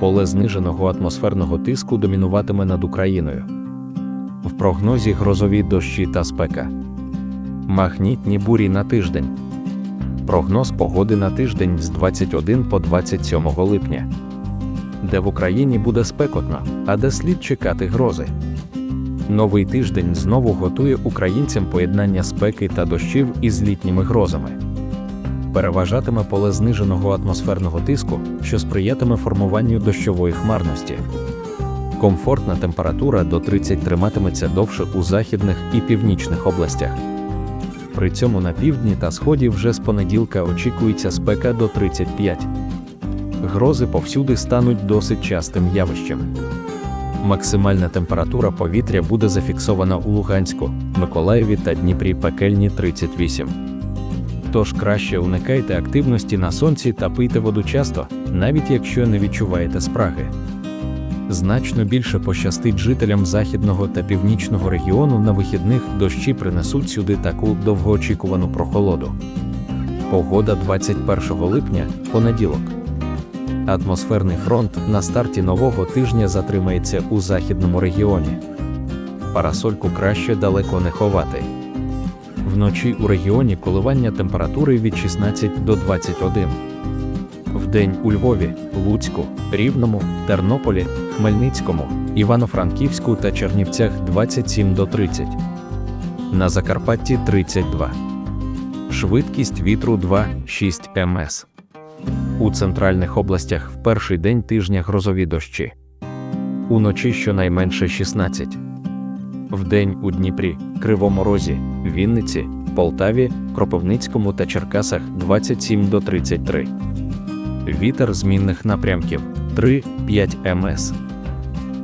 поле зниженого атмосферного тиску домінуватиме над Україною. В прогнозі грозові дощі та спека. Магнітні бурі на тиждень. Прогноз погоди на тиждень з 21 по 27 липня. Де в Україні буде спекотно, а де слід чекати грози. Новий тиждень знову готує українцям поєднання спеки та дощів із літніми грозами. Переважатиме поле зниженого атмосферного тиску, що сприятиме формуванню дощової хмарності. Комфортна температура до 30 триматиметься довше у західних і північних областях. При цьому на півдні та сході вже з понеділка очікується спека до 35. Грози повсюди стануть досить частим явищем. Максимальна температура повітря буде зафіксована у Луганську, Миколаєві та Дніпрі пекельні 38. Тож краще уникайте активності на сонці та пийте воду часто, навіть якщо не відчуваєте спраги. Значно більше пощастить жителям західного та північного регіону на вихідних дощі принесуть сюди таку довгоочікувану прохолоду. Погода 21 липня, понеділок. Атмосферний фронт на старті нового тижня затримається у західному регіоні. Парасольку краще далеко не ховати. Вночі у регіоні коливання температури від 16 до 21. Вдень у Львові, Луцьку, Рівному, Тернополі, Хмельницькому, Івано-Франківську та Чернівцях 27 до 30. На Закарпатті 32. Швидкість вітру 2-6 МС. У центральних областях в перший день тижня грозові дощі. Уночі щонайменше 16. Вдень у Дніпрі, Кривому Розі, Вінниці, Полтаві, Кропивницькому та Черкасах 27 до 33. Вітер змінних напрямків 3-5 МС.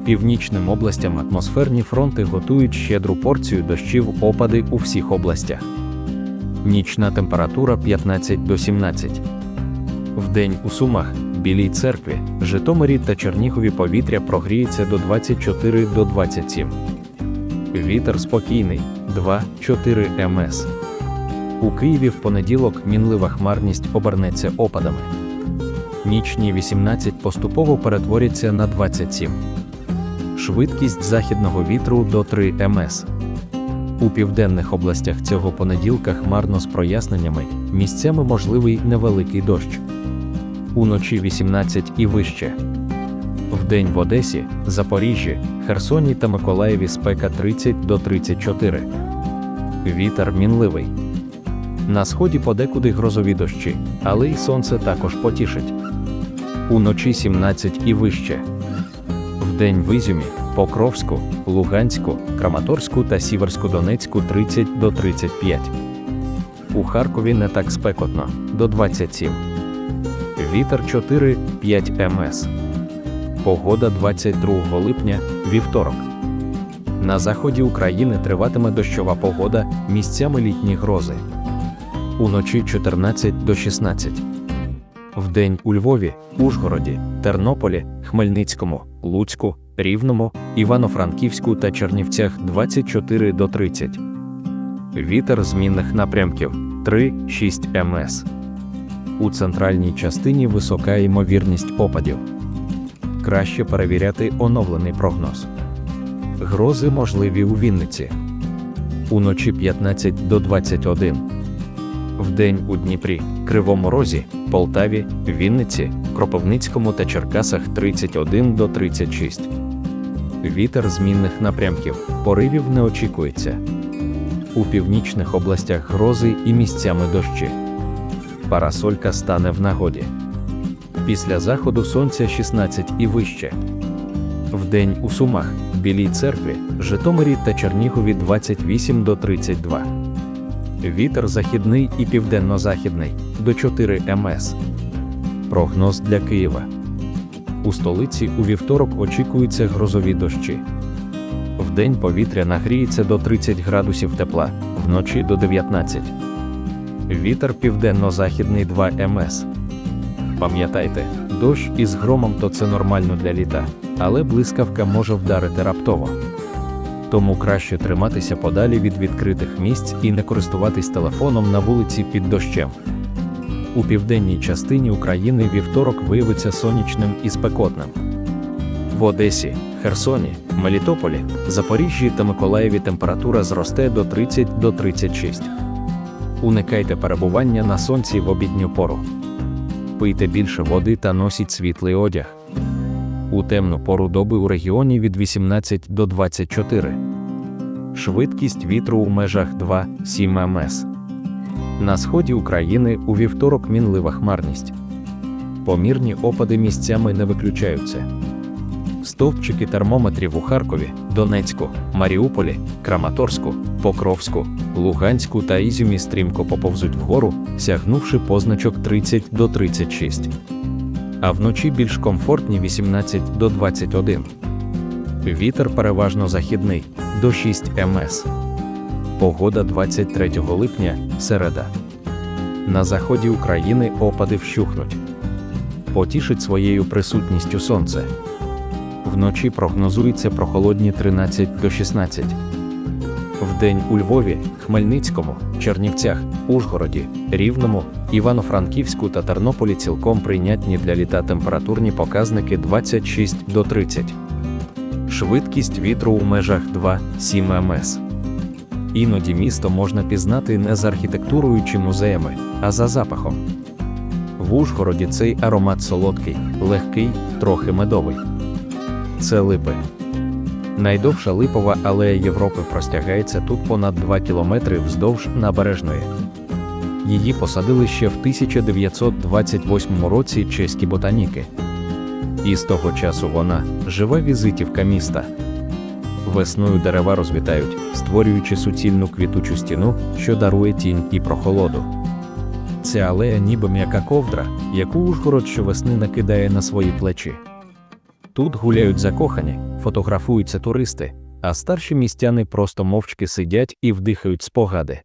Північним областям атмосферні фронти готують щедру порцію дощів опади у всіх областях. Нічна температура 15 до 17. Вдень у Сумах, Білій церкві, Житомирі та Чернігові повітря прогріється до 24 до 27. Вітер спокійний 2-4 МС. У Києві в понеділок мінлива хмарність обернеться опадами. Нічні 18 поступово перетворяться на 27. Швидкість західного вітру до 3 МС. У південних областях цього понеділка хмарно з проясненнями, місцями можливий невеликий дощ. Уночі 18 і вище. Вдень в Одесі, Запоріжжі, Херсоні та Миколаєві спека 30 до 34. Вітер мінливий. На сході подекуди грозові дощі, але й сонце також потішить. Уночі 17 і вище. Вдень в Ізюмі, Покровську, Луганську, Краматорську та Сіверську-Донецьку 30 до 35. У Харкові не так спекотно до 27. Вітер 4-5 МС. Погода 22 липня, вівторок. На заході України триватиме дощова погода, місцями літні грози. Уночі 14 до 16. Вдень у Львові, Ужгороді, Тернополі, Хмельницькому, Луцьку, Рівному, Івано-Франківську та Чернівцях 24 до 30. Вітер змінних напрямків 3-6 МС. У центральній частині висока ймовірність опадів. Краще перевіряти оновлений прогноз. Грози можливі у Вінниці. Уночі 15 до 21. Вдень у Дніпрі, Кривому Розі, Полтаві, Вінниці, Кропивницькому та Черкасах 31 до 36. Вітер змінних напрямків, поривів не очікується. У північних областях грози і місцями дощі. Парасолька стане в нагоді. Після заходу сонця 16 і вище. Вдень у Сумах, Білій церкві, Житомирі та Чернігові 28 до 32. Вітер західний і південно-західний до 4 МС. Прогноз для Києва. У столиці у вівторок очікуються грозові дощі. Вдень повітря нагріється до 30 градусів тепла, вночі до 19. Вітер південно-західний 2 МС. Пам'ятайте, дощ із громом то це нормально для літа, але блискавка може вдарити раптово. Тому краще триматися подалі від відкритих місць і не користуватись телефоном на вулиці під дощем. У південній частині України вівторок виявиться сонячним і спекотним. В Одесі, Херсоні, Мелітополі, Запоріжжі та Миколаєві температура зросте до 30 до 36. Уникайте перебування на сонці в обідню пору. Пийте більше води та носіть світлий одяг. У темну пору доби у регіоні від 18 до 24. Швидкість вітру у межах 2-7 МС. На сході України у вівторок мінлива хмарність. Помірні опади місцями не виключаються. Стовпчики термометрів у Харкові, Донецьку, Маріуполі, Краматорську, Покровську, Луганську та Ізюмі стрімко поповзуть вгору, сягнувши позначок 30 до 36. А вночі більш комфортні 18 до 21. Вітер переважно західний до 6 МС. Погода 23 липня, середа. На заході України опади вщухнуть. Потішить своєю присутністю сонце. Вночі прогнозується прохолодні 13 до 16. Вдень у Львові, Хмельницькому, Чернівцях, Ужгороді, Рівному, Івано-Франківську та Тернополі цілком прийнятні для літа температурні показники 26 до 30. Швидкість вітру у межах 2-7 МС. Іноді місто можна пізнати не за архітектурою чи музеями, а за запахом. В Ужгороді цей аромат солодкий, легкий, трохи медовий. Це липи. Найдовша липова алея Європи простягається тут понад 2 кілометри вздовж набережної. Її посадили ще в 1928 році чеські ботаніки. І з того часу вона жива візитівка міста. Весною дерева розвітають, створюючи суцільну квітучу стіну, що дарує тінь і прохолоду. Ця алея ніби м'яка ковдра, яку Ужгород щовесни накидає на свої плечі. Тут гуляють закохані, фотографуються туристи, а старші містяни просто мовчки сидять і вдихають спогади.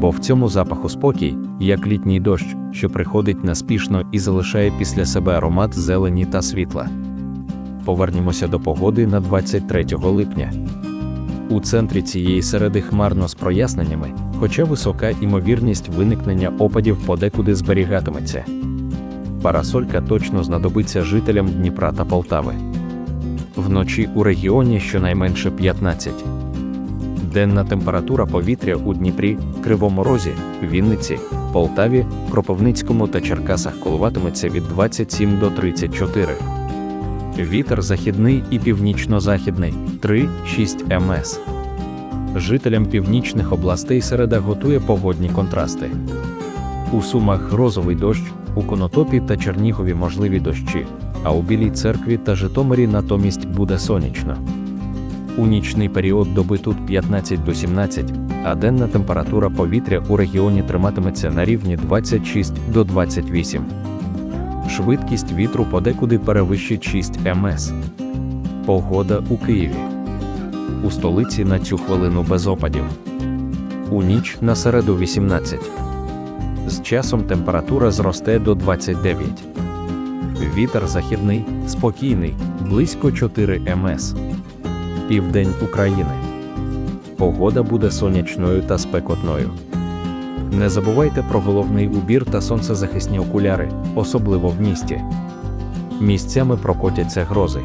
Бо в цьому запаху спокій, як літній дощ, що приходить неспішно і залишає після себе аромат зелені та світла. Повернімося до погоди на 23 липня. У центрі цієї середи хмарно з проясненнями, хоча висока імовірність виникнення опадів подекуди зберігатиметься. Парасолька точно знадобиться жителям Дніпра та Полтави. Вночі у регіоні щонайменше 15. Денна температура повітря у Дніпрі, Кривому Розі, Вінниці, Полтаві, Кропивницькому та Черкасах коливатиметься від 27 до 34. Вітер західний і північно-західний 3-6 МС. Жителям північних областей середа готує погодні контрасти. У Сумах грозовий дощ, у Конотопі та Чернігові можливі дощі, а у Білій церкві та Житомирі натомість буде сонячно. У нічний період доби тут 15 до 17, а денна температура повітря у регіоні триматиметься на рівні 26 до 28. Швидкість вітру подекуди перевищить 6 МС. Погода у Києві. У столиці на цю хвилину без опадів. У ніч на середу 18. З часом температура зросте до 29. Вітер західний, спокійний, близько 4 МС. Південь України. Погода буде сонячною та спекотною. Не забувайте про головний убір та сонцезахисні окуляри, особливо в місті. Місцями прокотяться грози.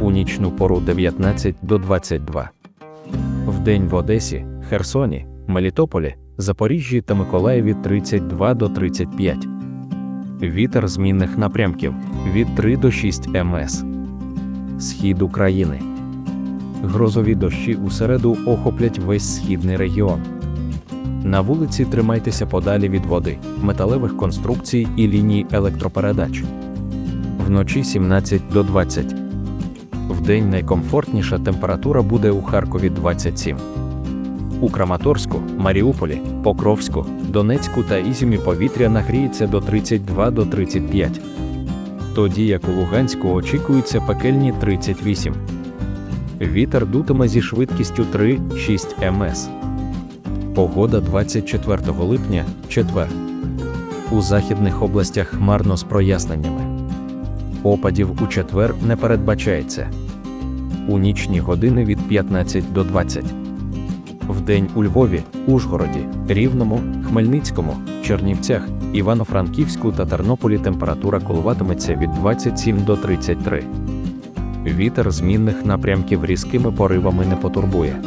У нічну пору 19 до 22. Вдень в Одесі, Херсоні, Мелітополі, Запоріжжі та Миколаєві 32 до 35. Вітер змінних напрямків від 3 до 6 МС. Схід України. Грозові дощі у середу охоплять весь східний регіон. На вулиці тримайтеся подалі від води, металевих конструкцій і ліній електропередач. Вночі 17 до 20. Вдень найкомфортніша температура буде у Харкові 27. У Краматорську, Маріуполі, Покровську, Донецьку та Ізюмі повітря нагріється до 32 до 35. Тоді як у Луганську очікуються пекельні 38. Вітер дутиме зі швидкістю 3-6 МС. Погода 24 липня, четвер. У західних областях хмарно з проясненнями. Опадів у четвер не передбачається. У нічні години від 15 до 20. Вдень у Львові, Ужгороді, Рівному, Хмельницькому, Чернівцях, Івано-Франківську та Тернополі температура коливатиметься від 27 до 33. Вітер змінних напрямків різкими поривами не потурбує.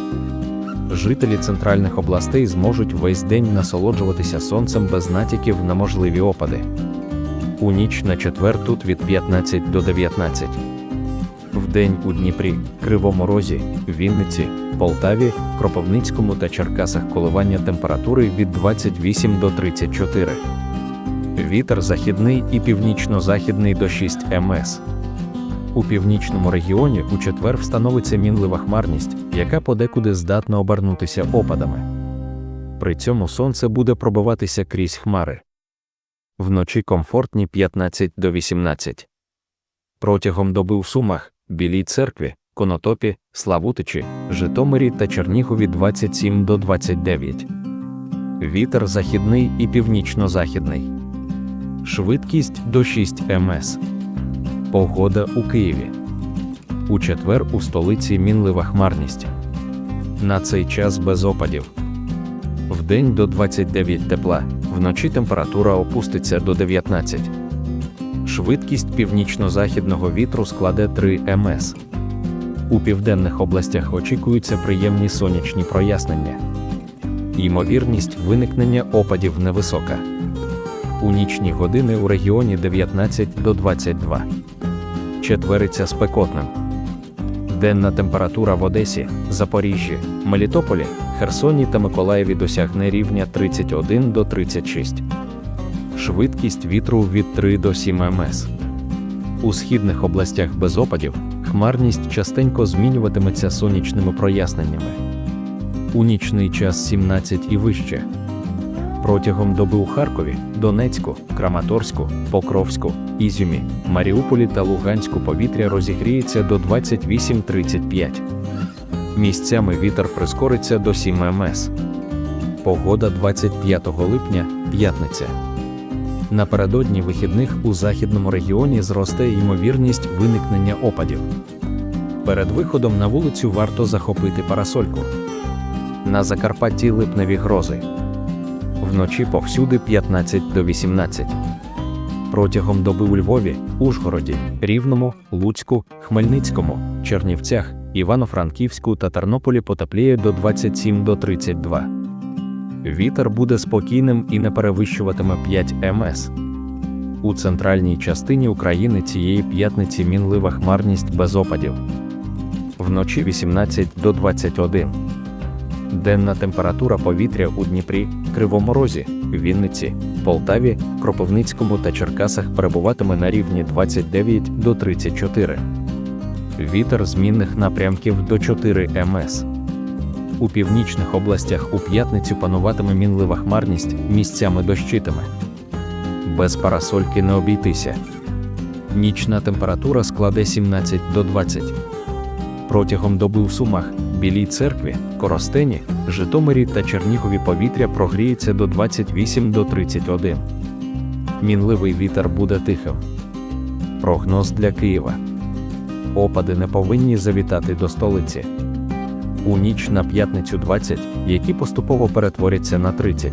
Жителі центральних областей зможуть весь день насолоджуватися сонцем без натяків на можливі опади. У ніч на четвер тут від 15 до 19. Вдень у Дніпрі, Кривому Розі, Вінниці, Полтаві, Кропивницькому та Черкасах коливання температури від 28 до 34. Вітер західний і північно-західний до 6 МС. У північному регіоні у четвер встановиться мінлива хмарність, яка подекуди здатна обернутися опадами. При цьому сонце буде пробиватися крізь хмари. Вночі комфортні 15 до 18. Протягом доби в Сумах, Білій церкві, Конотопі, Славутичі, Житомирі та Чернігові 27 до 29. Вітер західний і північно-західний. Швидкість до 6 МС. Погода у Києві. У четвер у столиці мінлива хмарність. На цей час без опадів. Вдень до 29 тепла, вночі температура опуститься до 19. Швидкість північно-західного вітру складе 3 МС. У південних областях очікуються приємні сонячні прояснення. Ймовірність виникнення опадів невисока. У нічні години у регіоні 19 до 22. Четвериться спекотним. Денна температура в Одесі, Запоріжжі, Мелітополі, Херсоні та Миколаєві досягне рівня 31 до 36. Швидкість вітру від 3 до 7 МС. У східних областях без опадів хмарність частенько змінюватиметься сонячними проясненнями. У нічний час 17 і вище. Протягом доби у Харкові, Донецьку, Краматорську, Покровську, Ізюмі, Маріуполі та Луганську повітря розігріється до 28-35. Місцями вітер прискориться до 7 МС. Погода 25 липня, п'ятниця. Напередодні вихідних у західному регіоні зросте ймовірність виникнення опадів. Перед виходом на вулицю варто захопити парасольку. На Закарпатті липневі грози. Вночі повсюди 15 до 18. Протягом доби у Львові, Ужгороді, Рівному, Луцьку, Хмельницькому, Чернівцях, Івано-Франківську та Тернополі потепліє до 27 до 32. Вітер буде спокійним і не перевищуватиме 5 МС. У центральній частині України цієї п'ятниці мінлива хмарність без опадів. Вночі 18 до 21. Денна температура повітря у Дніпрі, Кривому Розі, Вінниці, Полтаві, Кропивницькому та Черкасах перебуватиме на рівні 29 до 34. Вітер змінних напрямків до 4 МС. У північних областях у п'ятницю пануватиме мінлива хмарність, місцями дощитиме. Без парасольки не обійтися. Нічна температура складе 17 до 20. Протягом доби у Сумах, Білій церкві, Коростені, Житомирі та Чернігові повітря прогріється до 28 до 31. Мінливий вітер буде тихим. Прогноз для Києва. Опади не повинні завітати до столиці. У ніч на п'ятницю 20, які поступово перетворяться на 30.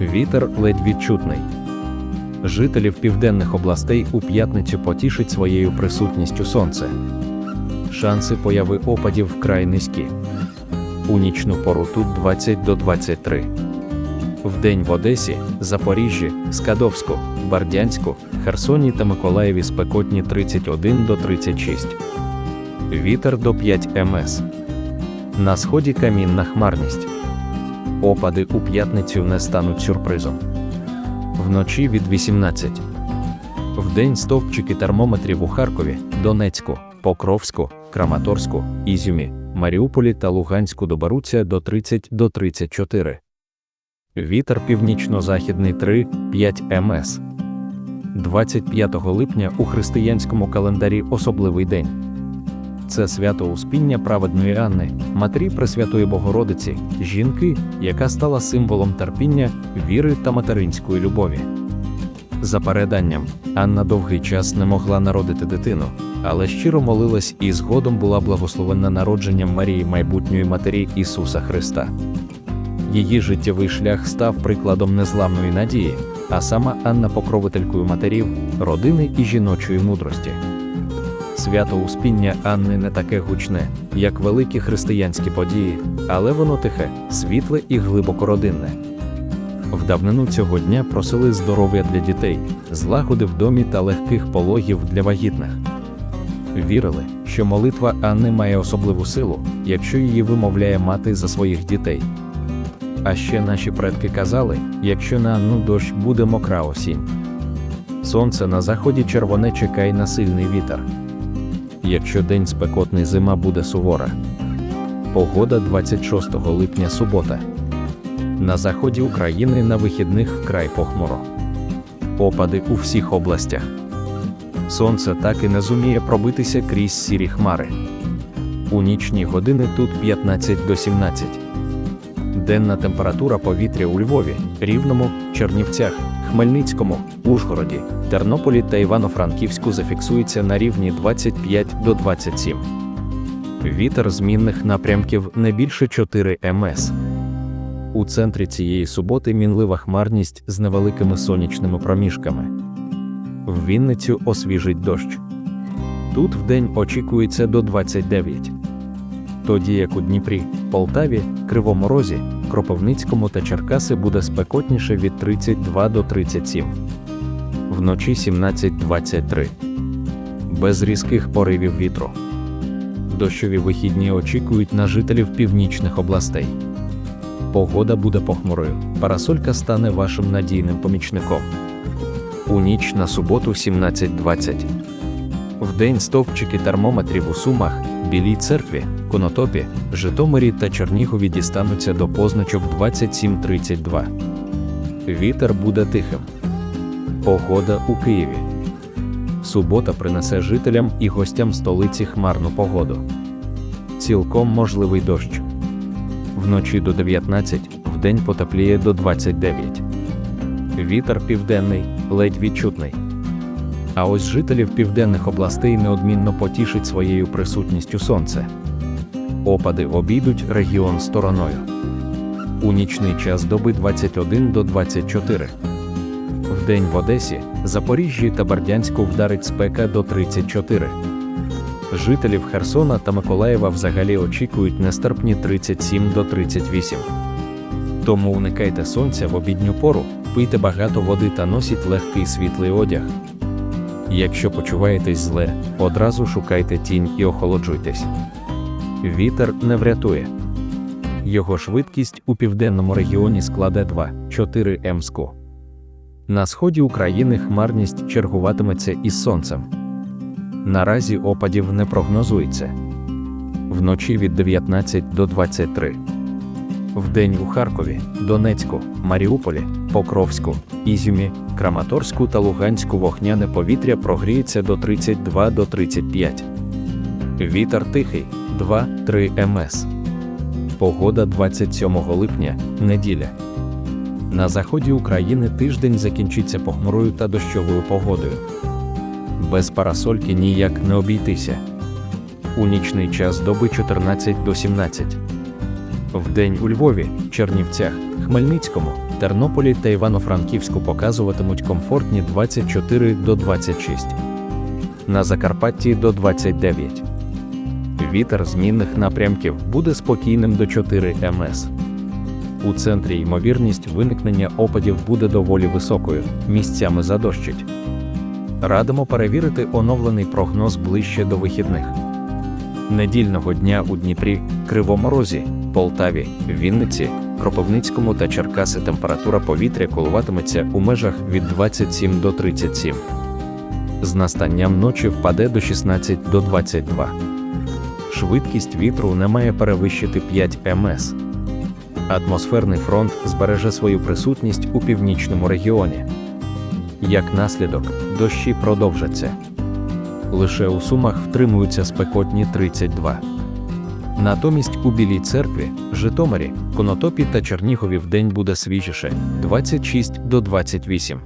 Вітер ледь відчутний. Жителів південних областей у п'ятницю потішить своєю присутністю сонце. Шанси появи опадів вкрай низькі. У нічну пору тут 20 до 23. Вдень в Одесі, Запоріжжі, Скадовську, Бардянську, Херсоні та Миколаєві спекотні 31 до 36. Вітер до 5 МС. На сході камінна хмарність. Опади у п'ятницю не стануть сюрпризом. Вночі від 18. Вдень стовпчики термометрів у Харкові, Донецьку, Покровську, Краматорську, Ізюмі, Маріуполі та Луганську доберуться до 30 до 34. Вітер північно-західний 3-5 МС. 25 липня у християнському календарі особливий день. Це свято Успіння праведної Анни, матері Пресвятої Богородиці, жінки, яка стала символом терпіння, віри та материнської любові. За переданням, Анна довгий час не могла народити дитину, але щиро молилась і згодом була благословена народженням Марії майбутньої матері Ісуса Христа. Її життєвий шлях став прикладом незламної надії, а сама Анна покровителькою матерів, родини і жіночої мудрості. Свято Успіння Анни не таке гучне, як великі християнські події, але воно тихе, світле і глибоко родинне. В давнину цього дня просили здоров'я для дітей, злагоди в домі та легких пологів для вагітних. Вірили, що молитва Анни має особливу силу, якщо її вимовляє мати за своїх дітей. А ще наші предки казали, якщо на Анну дощ буде мокра осінь. Сонце на заході червоне чекай на сильний вітер. Якщо день спекотний зима буде сувора. Погода 26 липня субота. На заході України на вихідних вкрай похмуро. Опади у всіх областях. Сонце так і не зуміє пробитися крізь сірі хмари. У нічні години тут 15 до 17. Денна температура повітря у Львові, Рівному, Чернівцях, Хмельницькому, Ужгороді, Тернополі та Івано-Франківську зафіксується на рівні 25 до 27. Вітер змінних напрямків не більше 4 МС. У центрі цієї суботи мінлива хмарність з невеликими сонячними проміжками. В Вінницю освіжить дощ. Тут вдень очікується до 29. Тоді як у Дніпрі, Полтаві, Кривому Розі, Кропивницькому та Черкаси буде спекотніше від 32 до 37. Вночі 17-23. Без різких поривів вітру. Дощові вихідні очікують на жителів північних областей. Погода буде похмурою. Парасолька стане вашим надійним помічником. У ніч на суботу 17.20. Вдень стовпчики термометрів у Сумах, Білій церкві, Конотопі, Житомирі та Чернігові дістануться до позначок 27.32. Вітер буде тихим. Погода у Києві. Субота принесе жителям і гостям столиці хмарну погоду. Цілком можливий дощ. Вночі до 19, вдень потепліє до 29. Вітер південний, ледь відчутний. А ось жителів південних областей неодмінно потішить своєю присутністю сонце. Опади обійдуть регіон стороною. У нічний час доби 21 до 24. Вдень в Одесі, Запоріжжі та Бердянську вдарить спека до 34. Жителів Херсона та Миколаєва взагалі очікують нестерпні 37 до 38. Тому уникайте сонця в обідню пору, пийте багато води та носіть легкий світлий одяг. Якщо почуваєтесь зле, одразу шукайте тінь і охолоджуйтесь. Вітер не врятує. Його швидкість у південному регіоні складе 2-4 мску. На сході України хмарність чергуватиметься із сонцем. Наразі опадів не прогнозується. Вночі від 19 до 23. Вдень у Харкові, Донецьку, Маріуполі, Покровську, Ізюмі, Краматорську та Луганську вогняне повітря прогріється до 32 до 35. Вітер тихий 2-3 МС. Погода 27 липня, неділя. На заході України тиждень закінчиться похмурою та дощовою погодою. Без парасольки ніяк не обійтися. У нічний час доби 14 до 17. Вдень у Львові, Чернівцях, Хмельницькому, Тернополі та Івано-Франківську показуватимуть комфортні 24 до 26. На Закарпатті до 29. Вітер змінних напрямків буде спокійним до 4 МС. У центрі ймовірність виникнення опадів буде доволі високою, місцями задощить. Радимо перевірити оновлений прогноз ближче до вихідних. Недільного дня у Дніпрі, Кривому Розі, Полтаві, Вінниці, Кропивницькому та Черкаси температура повітря коливатиметься у межах від 27 до 37. З настанням ночі впаде до 16 до 22. Швидкість вітру не має перевищити 5 МС. Атмосферний фронт збереже свою присутність у північному регіоні. Як наслідок, дощі продовжаться. Лише у Сумах втримуються спекотні 32. Натомість у Білій церкві, Житомирі, Конотопі та Чернігові вдень буде свіжіше 26 до 28.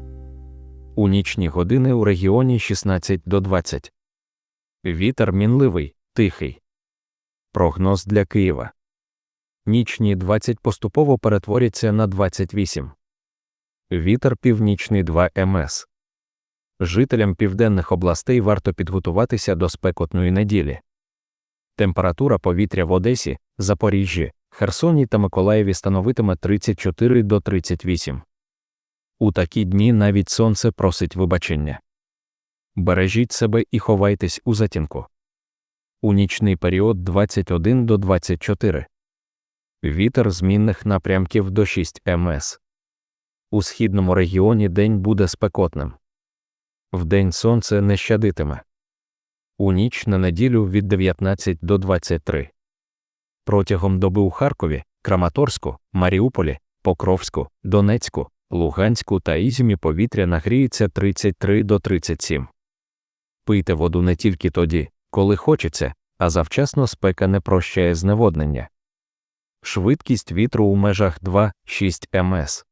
У нічні години у регіоні 16 до 20. Вітер мінливий, тихий. Прогноз для Києва. Нічні 20 поступово перетворяться на 28. Вітер північний 2 МС. Жителям південних областей варто підготуватися до спекотної неділі. Температура повітря в Одесі, Запоріжжі, Херсоні та Миколаєві становитиме 34 до 38. У такі дні навіть сонце просить вибачення. Бережіть себе і ховайтесь у затінку. У нічний період 21 до 24. Вітер змінних напрямків до 6 МС. У східному регіоні день буде спекотним. Вдень сонце не щадитиме. У ніч на неділю від 19 до 23. Протягом доби у Харкові, Краматорську, Маріуполі, Покровську, Донецьку, Луганську та Ізюмі повітря нагріється 33 до 37. Пийте воду не тільки тоді, коли хочеться, а завчасно спека не прощає зневоднення. Швидкість вітру у межах 2-6 МС.